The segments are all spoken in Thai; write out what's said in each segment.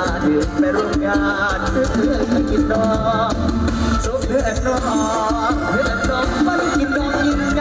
านไปร่วมงานเพื่อนเพื่อนไปกินดองสุขเพื่อนนองเพื่อนน้องไปกินดองยิน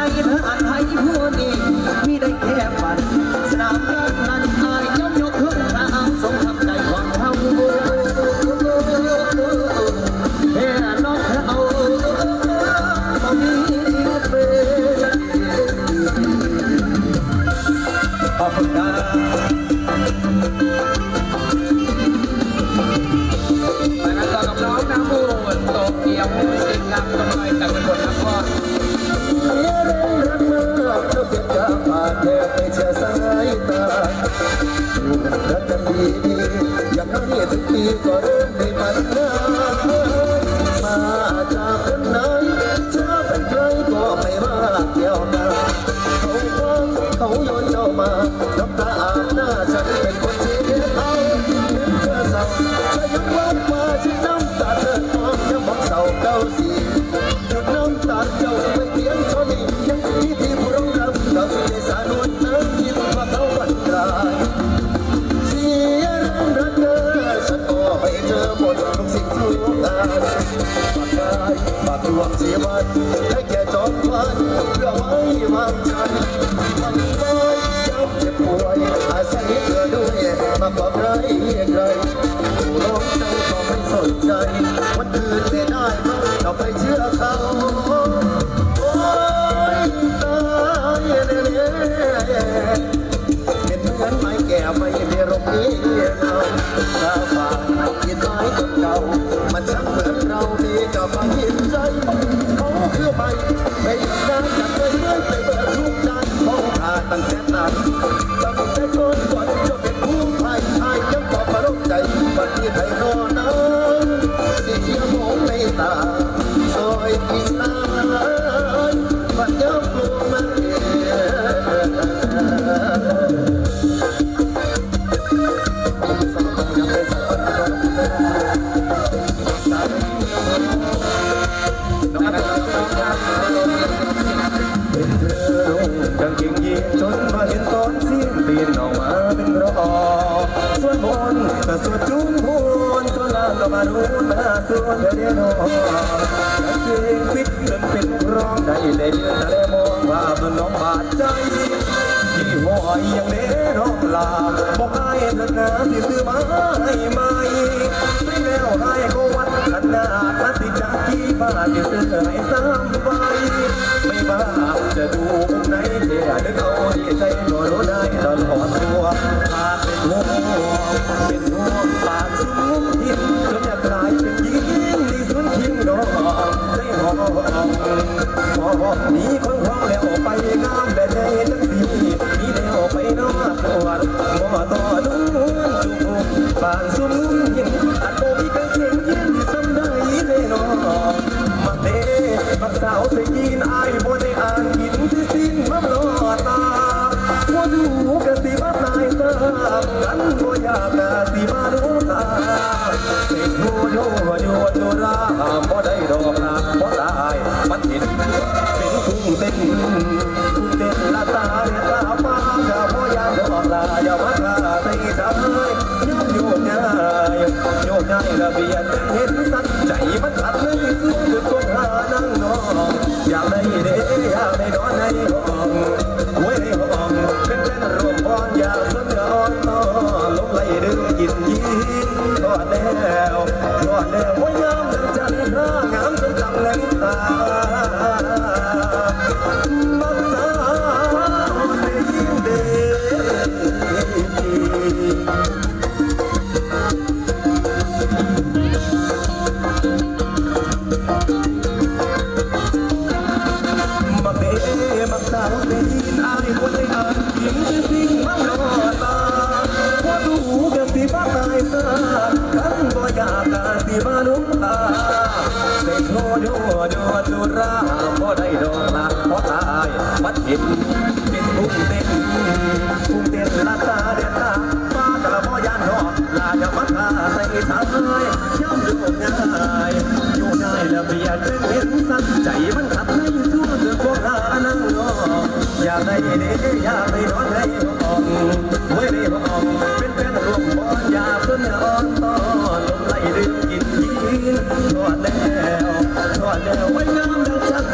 ายบาปรวมเสียวันให้แก่จอมวันเพื่อไว้วางใจมันไม่ย้ำเจ็บป่วยอาศัยเธอด้วยมาขอบไรใครร้องใจก็ไม่สนใจ วันคืนไม่ได้เราไปเชื่อเขาโอ้ยตายเน่เน่เห็เหมือนไม้แก่ไม่ในร่มนี้ Podcast. ได้เดือนทะเลมองว่าบนน้องบาดใจที่หอยยังเด้ร้องลาบอกไอ้นันนาที่ซื้อมาให้ไหมไม่แล้วไอ้ก็วันขนาดมาสิจักี่บ้าที่ซื้อให้สามไปไม่บ้าจะดูมุมไหนเดี๋ยวเขาที่ใจหนอได้ตลอดตัวขาดเป็นห่วงเป็นห่วง หนีขคงเขาแล้วไปงามแต่ใจทั้งสีหนีแล้วไปนอกสวรรหมอต่อดวนจุกปานซุ้มยิ่ง จุราพอได้ดอกลาพอตายมัดเห็นเป็นพุ่งเต็มพุ่งเต็มลาตาเด็ดตาป้ากระบ่ยานนอกลาจะมาตาใส่สาวเอ้ยย่อมอยู่ง่ายอยู่ง่าระเบียดเป็นเห็นสัใจมันขัดในสู้เดือดโบราณนั่งนออย่าได้เด้อย่าได้นอนให้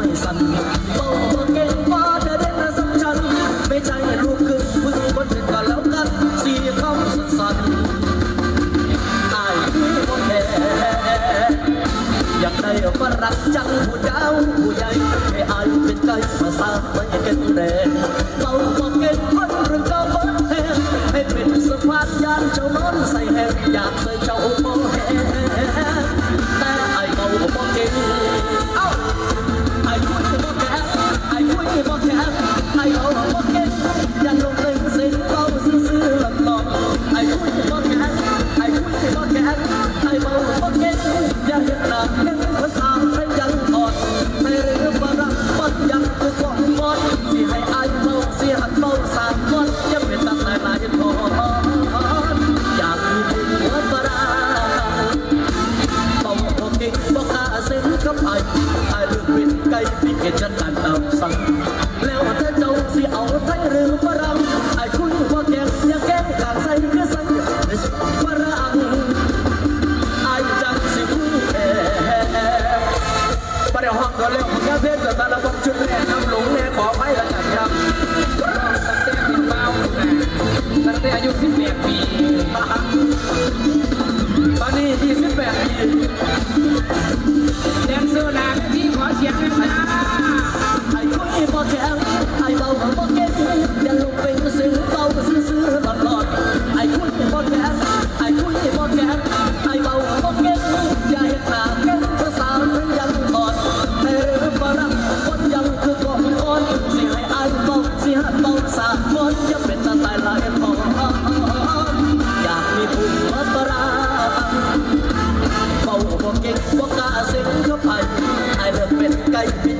เตตัเก่งว่าจด้นะสักชั้นไม่ใช่ลูกครึ่งพึ่งคนเด็กกัแล้วกันสี่คำสั้นไอ้พี่โอเคอยากได้ฝรั่งจังผู้เจ้าผู้ใหญ่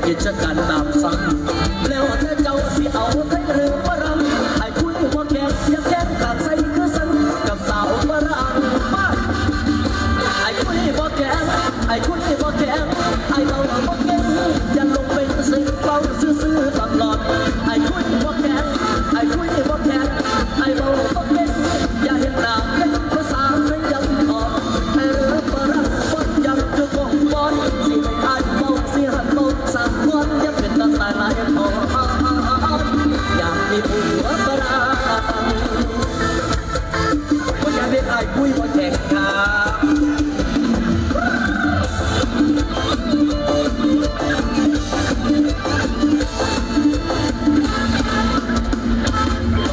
กิจการตามซ้ำ คุยบ่แข่งครับ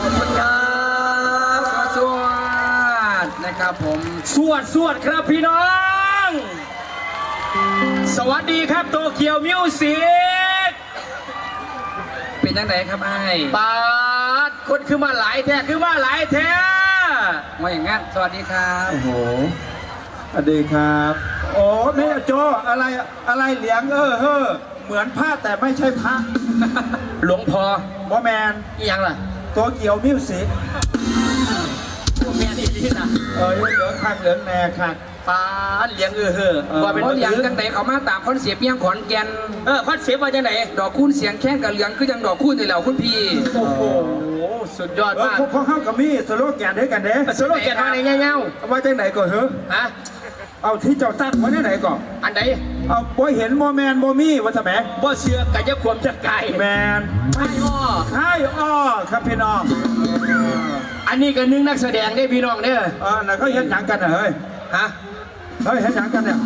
ขอบคุณครับสวัสดีนะครับผม สวดสวดครับพี่น้อง สวัสดีครับโตเกียวมิวสิกเป็นยังไงครับไอ้ายปาดคนคือมาหลายแท้คือมาหลายแท้ มาอย่างงั้น สวัสดีครับโอ้โหสวัสดีครับ โอ้แม่โจอะไรอะไรเหลียงเออเฮ้อเหมือนพระแต่ไม่ใช่พระหลวงพ่อบอแมนอีหยังล่ะตัวเกี่ยวมิวสิกพวกแม่นี่ลีนะเออเหลืองคักเหลืองแน่คักปาดเลี้ยงเออเฮ้อเออ ว่าเป็นเพราะบ่อย่างถือจังไหนเขามาตามคอนเสียบเมียงขอนแก่นเออคอนเซปต์ว่าจังไหนดอกคูณเสียงแค่กับเหลืองคือยังดอกคูณนี่แหละคุณพี่ โอ้โห สุดยอดเออมากพวกพวกเข้ากับมี่สโลแกนด้วยกันเด้สโลแกนมาในเงี้ยวว่าจังไหนก่อนเหรอๆฮะเอาที่เจ้าตั้งไว้ที่ไหนก่อนอันใดเอาบ่เห็นบ่แมนบ่มี่ว่าสมัยบ่เสือกกะจะขวมจะไก่แมนไม่อ้อใช่อ้อครับพี่น้องอันนี้ก็หนึงนักแสดงได้พี่น้องเด้อเออน่ะเขาเห็นหยังกันน่ะเฮ้ยฮะเขาเห็นหยังกันเนี่ย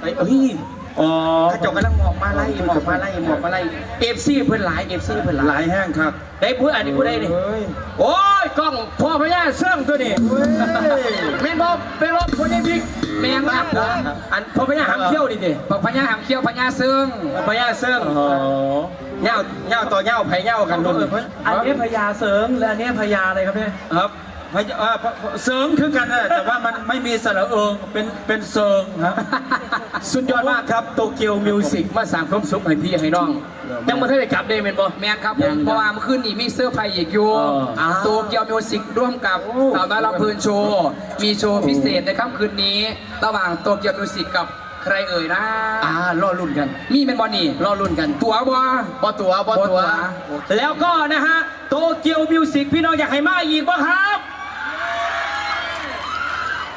ไอ้เอ้ย อ๋อกระจกกำลังหมอกมาไล่หมอกมาไล่หมอกมาไล่เอฟซีเพิ่นหลายเอฟซีเพิ่นหหลาลายยแห้งครับได้พูดอันนี้พูดได้นี่เฮ้ย โอ้ยกล้องพ่อพญาเสื่องตัวนี้เฮ้ย แม่นบ่เป็นรถคนยังพิกแม่งครับผมอันพ่อพญาหามเที่ยวนี่ดิบอกพญาหามเขี้ยวพญาซึ่งพญาเสื่องอ๋อเหย้าเหย้าต่อเหย้าไผเหย้ากันรุ่นอันนี้พญาเสริงและอันนี้พญาอะไรครับเนี่ยครับ พะเอ่อพะเสริงคือกันนะแต่ว่ามันไม่มีสระเอิงเป็นเป็นเสริงครับ สุดยอดมากครับโตเกียวมิวสิกมาสร้างความสุขให้พี่ให้น้องยังบ่ทันได้กลับได้แม่นบ่แม่งครับผมเพราะว่าเมื่อคืนนี้มีเสื้อร์ไพรส์อีกอยู่อ่าตัวเกียวมิวสิกร่วมกับสาวน้อยลำเพลินโชว์ มีโชว์พิเศษในค่ำคืนนี้ ระหว่างตัวเกียวมิวสิกกับใครเอ่ยนะ อ่ารอรุ่นกันมีเป็นบอนี่รอรุ่นกันตัวบอบ่ตัว บ่บ่ตัตัววแล้วก็นะฮะโตเกียวมิวสิกพี่น้องอยากให้มาอีกบ่ครับ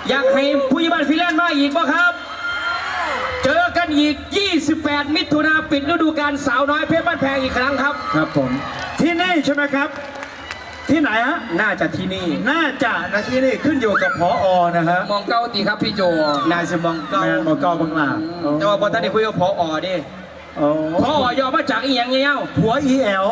อยากให้ผู้ใหญ่บ้านฟิแลนซ์มาอีกบ่ครับ เจอกันอีก 28 มิถุนาปิดฤดูกาลสาวน้อยเพชรบ้านแพงอีกครั้งครับ ครับผม ที่นี่ใช่ไหมครับ ที่ไหนฮะ น่าจะที่นี่ น่าจะนะที่นี่ขึ้นอยู่กับพออนะฮะมองเก้าตีครับพี่โจนายสมองเก้าแมนบอกเก้าบางหลาแต่ว่าพอท่านได้คุยกับพออดิโอ้พออย่อมาจากอีหยังเงี้ยผัวอีแอล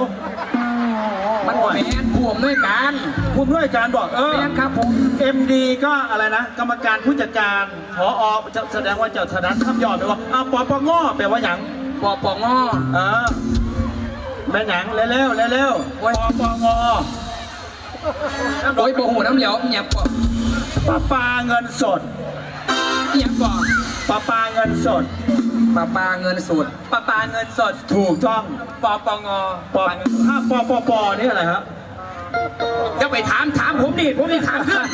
มันบอแมนผู้อำนวยการผู้อำนวยการบอกเออ แมนครับผม MD ก็อะไรนะ กรรมการผู้จัดการพออจะแสดงว่าเจ้าธนัทคำยอดแปลว่าอ้าวปปงแปลว่าหยังปอปองอเออแม่หยังเร็วๆเร็วโอ้ยๆปปงโอ้ยโบหูน้ำเหลวเนี่ยปอปาปาเงินสดเนี่ยปอปาปาเงินสด ปลาปลาเงินสดปะปาเงินสดถูกต้องปปงปถ้าปปปนี่อะไรครับจะไปถามถามผมดิผมนี่ถามเพื่อน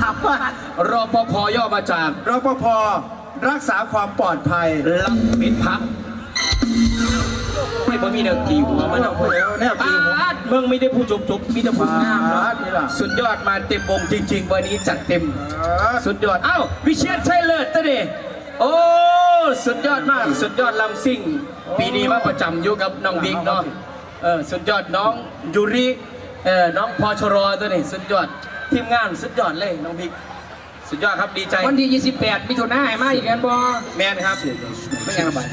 ถามว่ารปภย่อมาจากรปภรักษาความปลอดภัยรับปิดพักไม่พอมีแนวตีหัวมันเอาเดี๋ยวแนวตีหัวปาดมึงไม่ได้ผู้จบจบมีแต่ผู้งามเนาะปาดนี่ล่ะสุดยอดมาเต็มวงจริง ๆ วันนี้จัดเต็มเออสุดยอด เอ้า วิเชียนชัยเลิศตะเดโอ้ สุดยอดมากสุดยอดลำซิ่ง ปีนี้มาประจำอยู่กับน้องบิ๊กเนาะเออสุดยอดน้องยูริเออน้องพอชรอตัวนี้สุดยอดทีมงานสุดยอดเลยน้องบิ๊กสุดยอดครับดีใจวันที่ 28 มิถุนายนมาอีกแล้วบอแมนครับไม่ยังระบาด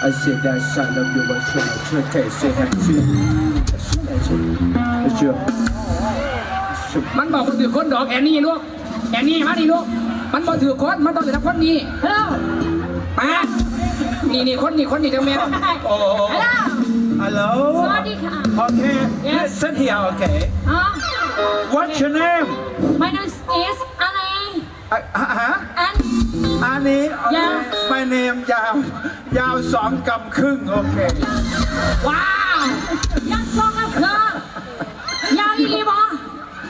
I said that son of you was so much to taste it and see. It's your มันบอกมันถือคนดอกแอนนี่ลูกแอนนี่มาดิลูกมันบอกถือคนมันต้องถือคนนี้ฮัล โหลมานี่นี่คนนี้คนนี้จังแม่ Oh, hello. สวัสดีค่ะ Okay, listen here, okay. ฮะ What's your name? My name is อะไร Uh, huh? อันอันนี้ Yeah. My name ยาว ยาวสองกำครึ่งโอเค ว้าวยังทรงกับเธอยาวอีหลีบอ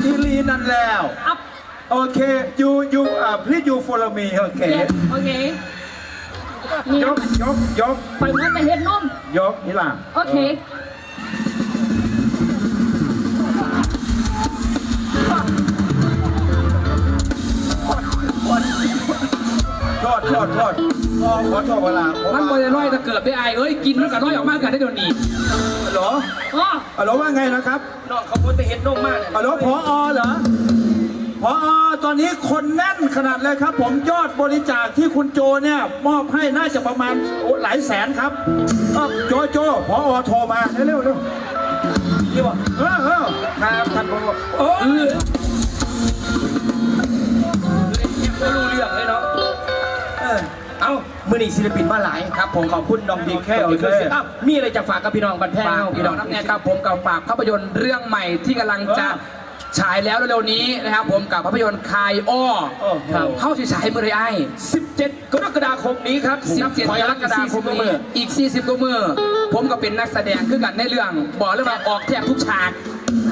อีลีนั่นแล้ว อัพโอเค you you อ่า please you follow me โอเคเย็นโอเค นี่ยกยกยกไปเมื่อแต่เห็นนมยกนี่ล่ะโอเคโทษโทษโทษขอขอโทษเวลาผมมันบอจะน้อยถ้าเกิดได้ไอายเอ้ยกินมันก็น้อยออกมากันได้เดี๋ยวนี้ฮัลโหลอ๋อฮัลโหลว่าไงนะครับน้องเขาพูดแต่เห็นนมมากเลยฮัลโหลพออเหรอ พอตอนนี้คนแน่นขนาดเลยครับ ผมยอดบริจาคที่คุณโจเนี่ยมอบให้น่าจะประมาณหลายแสนครับอ้าโจโจพอโทรมาเร็วๆเร็วนี่บอกเออเออครับท่านผอโอ้ยไม่รู้เรื่องเลยเนาะเออเอามือนี่ศิลปินมาหลายครับ ผมขอบคุณน้องบิ๊กแค่โอเคอ้าวมีอะไรจะฝากกับพี่น้องบันแพงพี่น้องน้ำเนี่ครับ ผมกับฝากภาพยนตร์เรื่องใหม่ที่กำลังจะ ฉายแล้วเร็วๆนี้นะครับผมกับภาพยนตร์คายอ้อครับเข้าฉายเมื่อไรไอ้ 17 กรกฎาคมนี้ครับ17กรกฎาคม40นี้อีก 40กว่ามือผมก็เป็นนักแสดงคือกันในเรื่อง บอกเลยว่าออกแทบทุกฉาก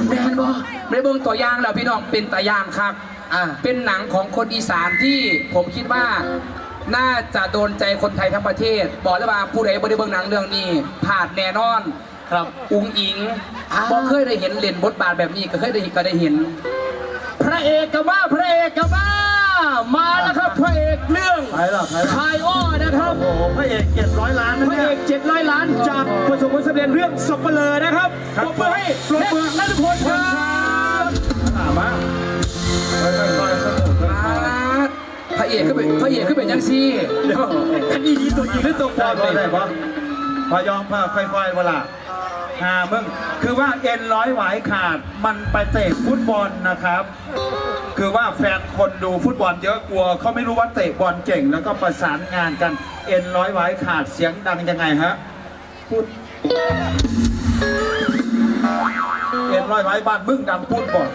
แมนบอไม่ได้เบิ่งตัวอย่างแล้วพี่น้องเป็นตายางครับ อ่าเป็นหนังของคนอีสานที่ผมคิดว่าน่าจะโดนใจคนไทยทั้งประเทศ บอกเลยว่าผู้ใดบ่ได้เบิ่งหนังเรื่องนี้ผ่านแน่นอน ครับ อุงอิงบ่เคยได้เห็นเล่นบทบาทแบบนี้ก็เคยได้ก็ได้เห็น พระเอกกับมาพระเอกกับมามาแล้วครับพระเอกเรื่องไปแล้วไปแล้วคายอ้อนะครับ โอ้โหพระเอกเจ็ดร้อยล้านนะพระเนี่เอย ก 700 ล้านจากประสบความสำเร็จเรื่องสับเปลอนะครับครับปรบมือให้ปรบมือนัทพลครับถามว่าค่อยๆสนุกสนานพระเอกก็เป็นพระเอกก็เป็นยังซี่เดี๋ยวอันนี้ยีตัวจริงหรือตัวปลได้อมปะเนี่ได้ยปะพอยองพาค่อยๆเวลา หามึงคือว่าเอ็นร้อยหวายขาดมันไปเตะฟุตบอลนะครับ คือว่าแฟนคนดูฟุตบอลเยอะกลัวเขาไม่รู้ว่าเตะบอลเก่ง แล้วก็ประสานงานกันเอ็นร้อยหวายขาดเสียงดังยังไงฮะพูดเอ็นร้อยหวายบ้านมึงดังพูดบอล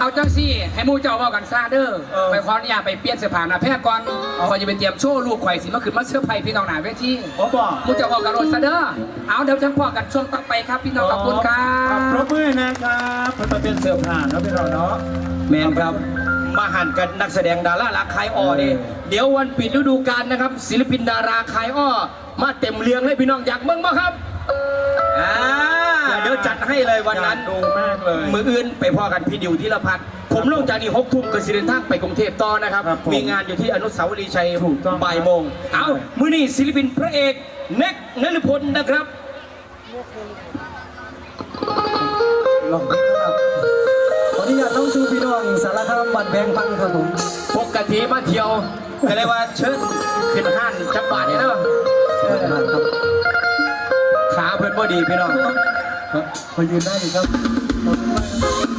เอาจังซี่ให้หมูเจ้าเว่ากันซาเด้อเออ ไปขออนุญาตไปเปลี่ยนเสื้อผ้าหน้าแพทย์ก่อนขอยจะไปเตรียมโชว์ลูกข่อยสิมาขึ้นมาเสื้อร์ไผ่พี่น้องหน้าเวทีขอบอกหมูเจ้าเว่ากันโรดซะเด้อเอาเดี๋ยวจังพอกันช่วงต่อไปครับพี่น้องขอบคุณครัขอบปรบบมือนะครับเพิ่นมาเป็นเสือผ่านครับพี่เราเนาะ แมนครับ มาหันกันนักแสดงดารารักคายอ้อนี่เดี๋ยววันปิดฤดูกาลนะครับ ศิลปินดาราคายอ้อ มาเต็มเรียงเลยพี่น้องอยากเบิ่งบ่ครับอ่า เดี๋ยวจัดให้เลยวันนั้นอยากดูมากเลย มืออื่นไปพอกันพี่ดิวที่ละพันผมลงจากนี่หกทุ่มก็สิเดินทางไปกรุงเทพต่อนะครับ ครับผมมีงานอยู่ที่อนุสาวรีย์ชัยถูกต้อง บ่ายโมง เอามือนี่ศิลปินพระเอกเน็กนฤพลนะครับ ลองครับขออนุญาตน้องสู่พี่น้องสารคามบันแบงฟังครับผมปกติมาเที่ยวก็เลยว่าเชิญขึ้นห้านจับบาทเนี่ยเนาะเชิญมาครับขาเพื่อนบ่ดีพี่น้อง ขอยืนได้อยู่ครับขอบคุณมาก